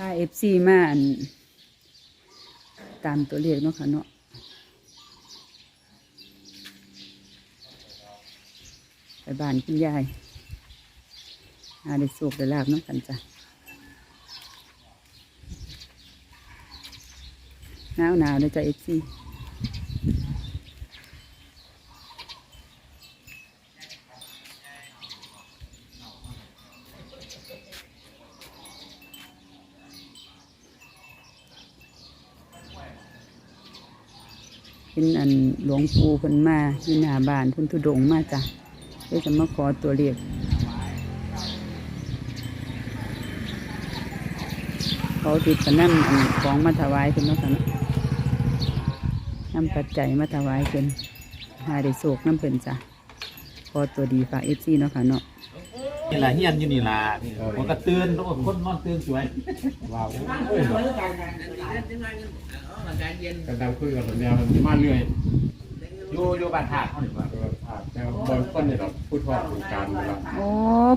พาเอฟซีมาอันตามตัวเลขเนาะค่ะเนาะไปบ้านคุณยายอาได้สูบได้ลาบน้ำกันจ้ะหนาวหนาวเลยจ้ะเอฟซี เป็นอันหลวงปู่เพิ่นมาที่หน้าบ้านเพุ่นทุดงมาจ้ะเพื่อจะมาขอตัวเลขเขาติดกันนั่นอันของมาถวายเพิ่นเนาะค่ะนาะนำปัจจัยมาถวายเพิ่นหาได้โศกน้ำเพิ่นจ้ะพอตัวดีฝากเอฟซีเนาะค่ะเนาะ นี่ล่ะเฮียนอยู่นี่ล่ะผมก็ตื่นโอ้คนนอนตื่นสวยว้าวกำลังคุยกับแมวมันมาเรื่อยอยู่อยู่บ้านธาตุเขานี่ว่าตัวภาพแต่บนต้นเนี่ยเราพูดทอดถึงการเวลาโอ้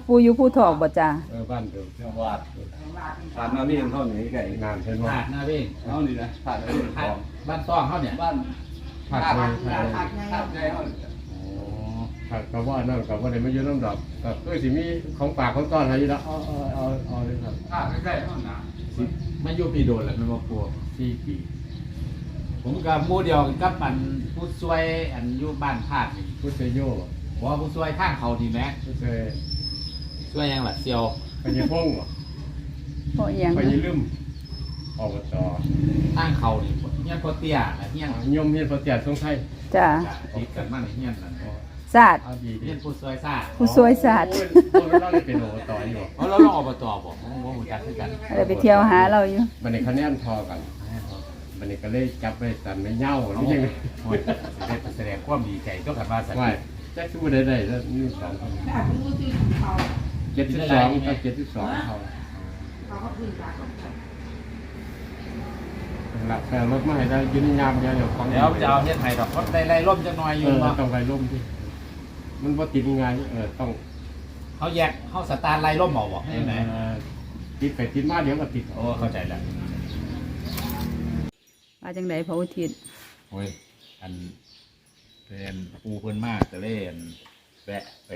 ปูอยู่ผู้ถอกบ่จ้ะเออบ้านเดิมจังหวัดฐานนานี่เท่านี้ไก่งานเช่นว่าธาตุนาเว้งเอานี่นะฐานนานี่ธาขตุองบ้านต้องเขาเนี่ยบ้านผัดเลยผัดเลยฐานใหญ่เขา เนี่ยโอ้ผัดกับว่านั่นกับว่าไหนไม่ยืนน้ำดอกก็คือสิมีของปากของต้อนให้อยู่แล้วเอาเอาเอาเอาเลยครับฐานใกล้ๆเขาหนาสิมาอยู่ปีโดนแล้วแมันบ่กลัวสี่ปี ผมกับหมู่เดียวกับมันผู้ช่วยอันอยู่บ้านธาตุนี่พุทธโยบ่ว่าผู้ช่วยทางเขาดีแหมพุทธช่วยหยังล่ะเซียวพญพงศ์เพราะอิหยังพญลืมอบตทางเขานี่เฮียนพ่อเตี้ยน่ะเฮียนยมเฮียนพระเจ้าทรงไทยจ้ะติดกันมาในเฮียนนั่น ศาสตร์ เอาดีเฮียนผู้ช่วยซ่าผู้สวยศาสตร์ โอ้ยโอ้ยเราได้เป็นอบตอยู่เพราะเราลองอบตบ่ผมบ่รู้จักคือกันอะไรไปเที่ยวหาเราอยู่ มันในคะแนนทอกันมันในก็เลยจับไปตันไม่เน่าหรือยังไงโอ้ยสิได้แสดงความดีใจก็กันว่าสักว่าจะชูได้ได้แล้วนี่สองคนเจ็ดสิบสองกับเจ็ดสิบสองเขาหลักแฟนรถมาให้ได้ยืนยามเดียวเดี๋ยวของเดี๋ยวจะเอาเฮ็ดให้ดอกเพราะได้ไล่ร่มจักหน่อยอเอยู่อบ่ต้องไปร่มที่ มันว่าติดงานเออต้องเขาแยกเขาสตาร์ทไล่ร่มเอาบ่ให้ไหนเอ่อติดไปติดมาเดี๋ยวก็ติดโอ้เข้าใจแล้วมาจังไดพระอุทิศโอ้ยอันเป็นปูเพิ่นมากก็เลยอันแวะไป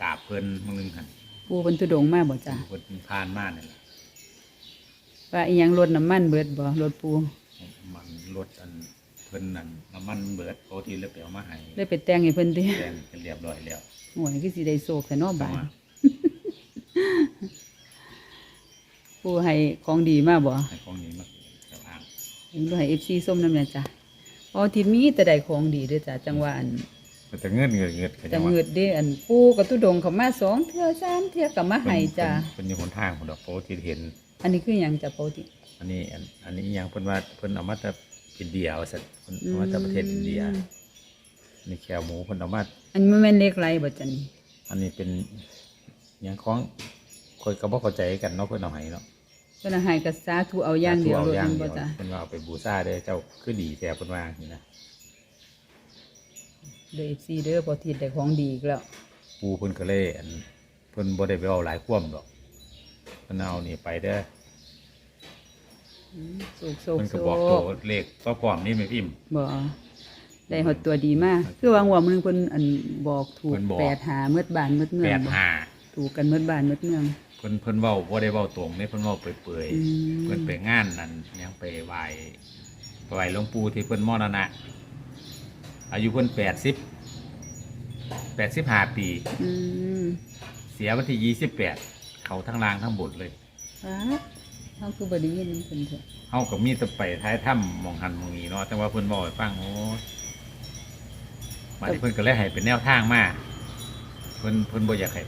กราบเพิ่นมื้อนึงหั่นปูเพิ่นทุดงค์มาบ่จ้ะเพิ่นผ่านมานี่แหละว่าอีหยังรถน้ำมันเบิดบ่รถปูมันรถอัน เพิ่นนั่นน้ำมันเบิดโอทีเลยไปเอามาให้เลยไปแต่งให้เพิ่นติแจ้งเป็นเรียบร้อยแล้วโอ้ยคือสิได้โศกแต่เนอบาดปูให้ของดีมาบ่ให้ของนี้มาเจ้าอ้างเห็นบ่ให้ FC ส้มน้ำเนี่ยจ้ะพอทิศมีแต่ได้ของดีเด้อจ้ะจังว่าอัน มันจะเงินเงินเงินแต่เงิดเด้อันปูกับตุดงเขามาสองเทื่อสามเทื่อก็มาให้จ้ะเป็นอยู่หนทางของดอกโพที่เห็น อันนี้คือหยังจ้ะปกติอันนี้อันอันนี้อิหยังเพิ่นว่าเพิ่นเอามาจาก อินเดียว่าซั่นเพิ่นเอามาจากประเทศอินเดียนี่แควหมูเพิ่นเอามาอันนี้มันแม่นเล็กไรบ่จ้ะนี่อันนี้เป็นอิหยังของคนก็บ่เข้าใจกันเนาะเพิ่นเอาให้เนาะเพิ่นเอาให้ก็สาธุเอาอย่างเดียวเอาโลดอย่างมันเดีบ่ยวจ้ะเพิ่นว่าเอาไปบูชาเด้อเจ้าคือดีแท้เพิ่นว่าอย่างนี้นะเด้อ FC เด้อพอทิศได้ของดีอีกแล้ว ปูเพิ่นก็เลยอันเพิ่นบ่ได้ไปเอาหลายความดอกเพิ่นเอานี่ไปเด้อ อืมโศกโศกเพิ่นโศก็บอกตัวกเลขก็พร้อมนี่แม่พิมพ์ บ่ได้หดตัวดีมาก คือวางหัวมึงเพิ่นอันบอกถูกเพิ่นบอก แปดหาเมืดบานเมืดเมืองบ่85ถูกกันเมืดบานเมืดเมือง เพิ่นเพิ่นเว้าบ่ได้เว้าตรงเด้เพิ่นเว้าเปื่อยอืม ๆเพิ่นไปงานนั่นยังไปไหว้ไปไหว้หลวงปู่ที่เพิ่นมรณะ อายุเพิ่น80 85ปี อืมเสียวันที่28เขาทั้งล่างทั้งบนเลยฟ้า เฮาคือบ่ได้ยินเพิ่นเถอะเฮาก็มีแต่ไปท้ายถ้ำหมองหันหมองนี้เนาะแต่ว่าเพิ่นบอกให้ฟังโอ้ยมาที่เพิ่นก็เลยให้เป็นแนวทางมาเพิ่นเพิ่นบ่อยากให้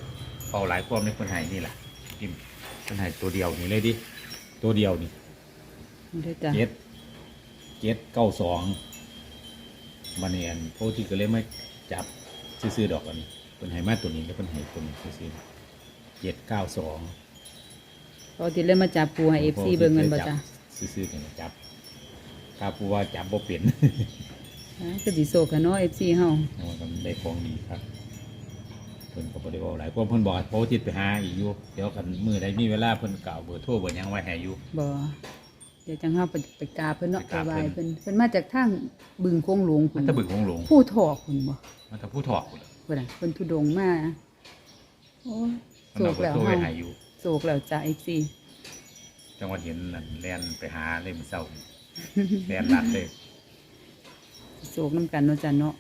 เป่าหลายความในเพิ่นให้นี่ล่ะพิมพ์เพิ่นให้ตัวเดียวนี่เลยดิตัวเดียวนี่นี่เด้อจ้ะเจ็ดเจ็ดเก้าสองมาเนียนโพธิก็เลยไม่จับซื้อๆดอกอันนี้เพิ่นให้มาตัวนี้แล้วเพิ่นให้ตัวนี้ซื้อๆเจ็ดเก้าสอง พอที่เลยมาจับปูให้ FC เบิ่งเงินบ่จ้ะซื้อๆกันจับถ้าผู้ว่าจับบ่เป็นอ่าคือสิโศกกันเนาะ FC เฮามันก็ได้ของดีครับเพิ่นก็บ่ได้เว้าหลายความเพิ่นบอกให้โพสต์ติดไปหาอีกอยู่เดี๋ยวกันมื้อใดมีเวลาเพิ่นก็เอาเบอร์โทรเบอร์หยังไว้ให้อยู่ บ่เดี๋ยวจังเฮาไปไปกราบเพิ่นเนาะไปไปกราบ ไหว้เพิ่นเพิ่นเพิ่นมาจากทางบึงโคงหลวงมัพุ่นนตะบึกของหลวงผู้ถอกพุ่นบ่มันตะผู้ถอกพุ่นล่ะเพิ่นน่ะเพิ่นทุดงมาโอ้ยมันโศเอากเบอแล้ร์วโทรไว้เฮาให้อยู่ โศกแล้วจ้า FC จังหวัดเห็นนั่นแล่นไปหาเลยมื้อเช้านี่แล่นลัดเลยโศกน้ำกันเนาะจ้ะเนาะ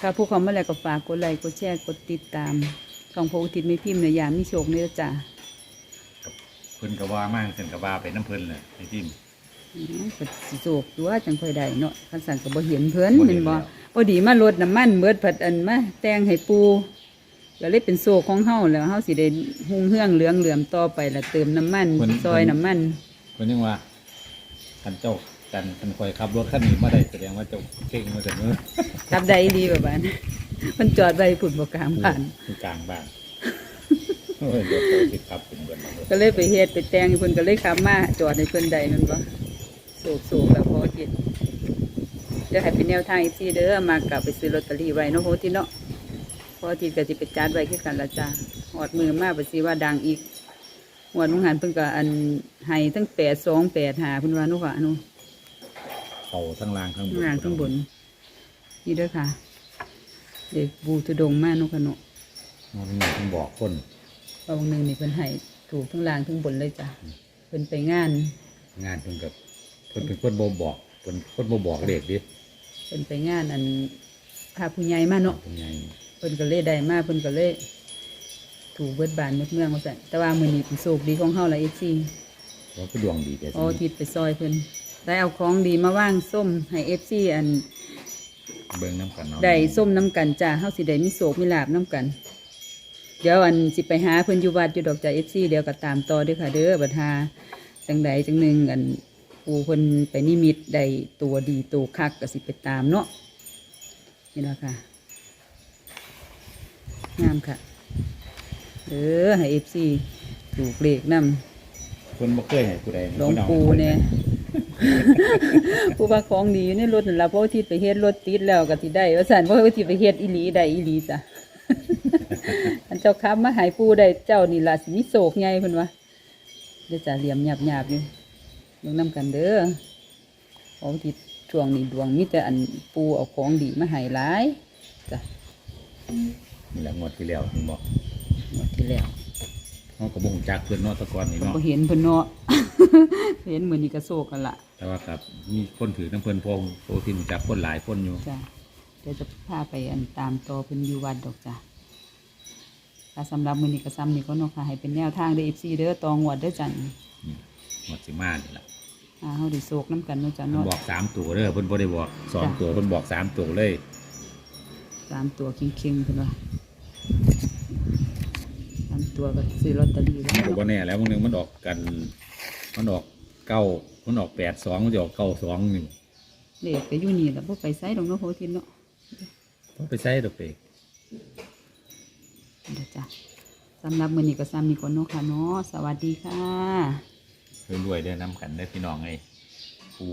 ถ้าผู้เขามาแล้วก็ฝากกดไลค์กดแชร์กดติดตามช่องพระอุทิศไม่พิมพ์ในยามมีโชคนี่ละจ้ะเพิ่นก็ว่ามาเพิ่นก็ว่าไปน้ำเพิ่นแหละไอ้ทิมอืมก็สิโศกตัวจังค่อยได้เนาะคันสั่นก็บ่เห็นเพิ่นบ่เห็แม่นนบ่แล้วพอดีมาลดน้ำมันเบิดผัดอันมาแต่งให้ปู ก็เลยเป็นโศกของเฮาแล้วเฮาสิได้หุ่งเฮืองเหลืองเหลื่อมต่อไปแล้วเติมน้ำมันซอยน้ำมันเพิ่นยังว่าคันเจ้ากันคันคอยขับรถคันนี้มาได้แสดงว่าเจ้าเก่งมาแต่เมื่อกับใดดีแบบนั้นมันจอดไว้ผุดบ่กลางบ้าน อยู่กลางบ้านโอ้ยเดี๋ยวเขาสิขับเป็นเบิดแล้วก็เลยไปเฮ็ดไปแต่งให้เพิ่นก็เลยขับมาจอดให้เพิ่นได้นั่นบ่โศกโศกแล้วพอจิตเดี๋ยวให้เป็นแนวทางอีกทีเด้อมากลับไปซื้อลอตเตอรี่ไว้เนาะโหติเนาะ พอจิตก็สิไปจัดไว้คือกันละจ้าหอดมือมาไปสิว่าดังอีกหวดมุงหันเพิ่นก็อันให้ทั้ง8 2 8 5เพิ่นว่าเนาะค่ะอนุเขาทั้งล่างทั้งบนข้างล่างข้างบนนี่เด้อค่ะ เด็กบูทุดงมาเนาะค่ะเนาะมันมีทั้งบอกคนบางหนึ่งนี่เพิ่นให้ถูกทั้งล่างทั้งบนเลยจ้ะเพิ่นไปงาน งานเพิ่นกับเพิ่นเป็นคนบ่บอกเพิ่นคนบ่บอกเด็กดิเพิ่นไปงานอันพาผู้ใหญ่มาเนาะเป็นไง เพิ่นก็เลยได้มาเพิ่นก็เลยถูกเบิดบานเบิดเมืองว่าซั่นแต่ว่ามื้อนี้เป็นโชคดีของเฮาละ FC ว่าก็ดวงดีแต่โอทิศไปซอยเพิ่นได้เอาของดีมาว่างส้มให้ FC อันเบิ่งน้ำกันเนาะได้ส้มน้ำกันจ้าเฮาสิได้มีโศกมีลาบน้ำกัน เดี๋ยวอันสิไปหาเพิ่นอยู่วัดอยู่ดอกจ้า FC เดี๋ยวก็ตามต่อเด้อค่ะ เด้อบัดหาจังใดจังหนึงอันปูเพิ่นไปนิมิตได้ตัวดีตัวคักก็สิไปตามเนาะนี่นะค่ะ งามค่ะเด้อให้ FC ถูกเลขนำเพิ่นบ่เคยให้ผู้ใดหลวงปู่เนี่ยผู้ว่าของดีอยู่ในรถนั่นละเพราะว่าที่ไปเฮ็ดรถติดแล้วก็สิได้ว่าสั่นเพราะว่าที่ไปเฮ็ดอีหลีได้อีหลีจ้ะ อันเจ้าค้ามาใหายปูได้เจ้านี่ล่ะสิมีโศกไงเพิ่นว่าเดี๋ยวจะเหลี่ยมหยาบหยาบๆอยู่ลงน้ำกันเด้อเพราะว่าที่ช่วงนี้ดวงมีแต่อันปูเอาของดีมาให้หลายจ้ะ นี่แหละงวดที่แล้วเพิ่นบอกงวดที่แล้วเฮาก็บ่ฮู้จักเพิ่นเนาะแตะกอนนี่เพิ่นเนาะบ่เห็นเพิ่นเนาะ เห็นมื้อนี้ก็โศกกันละแต่ว่าครับมีคนถือน้ำเพิ่นพงโตที่รู้จักคนหลายคนอยู่จ้ะเดี๋ยวจะพาไปอันตามต่อเป็นอยู่วัดดอกจ้ะถ้าสำหรับมือนี้ก็ซ้ำนี่ก็เนกค่ะให้เป็นแนวทางเด้อ FC เด้อตองวดเด้อจันหมดสิมานี่ล่ะอ่าเฮาได้โศกน้ำกันเนาะจ้ะเพิ่นเนาะ บอกสามตัวเด้อเพิ่นบ่ได้บอกสองจ้ะ ตัวเพิ่นบอกสามตัวเลย สามตัวเคิงๆเพิ่นว่าสามตัวก็ซื้อลอตเตอรี่ไว้มันก็บ่เนาะแน่แล้ววันหนึงมันออกกัน มันออกเก้ามันออกแปดสองมันจะออกเก้าสองนี่เลขก็อยู่นี่ล่ะบ่ไปไสดอกเนาะโหทินเนาะเพราะไปใช้ดอกเปกเดี๋ยวจ้ะสำหรับมื้อนี้ก็ซ้ำนี่ก่อนเนาะค่ะเนาะสวัสดีค่ะรวยๆเด้อน้ำกันได้อพี่น้องเอ้ยปู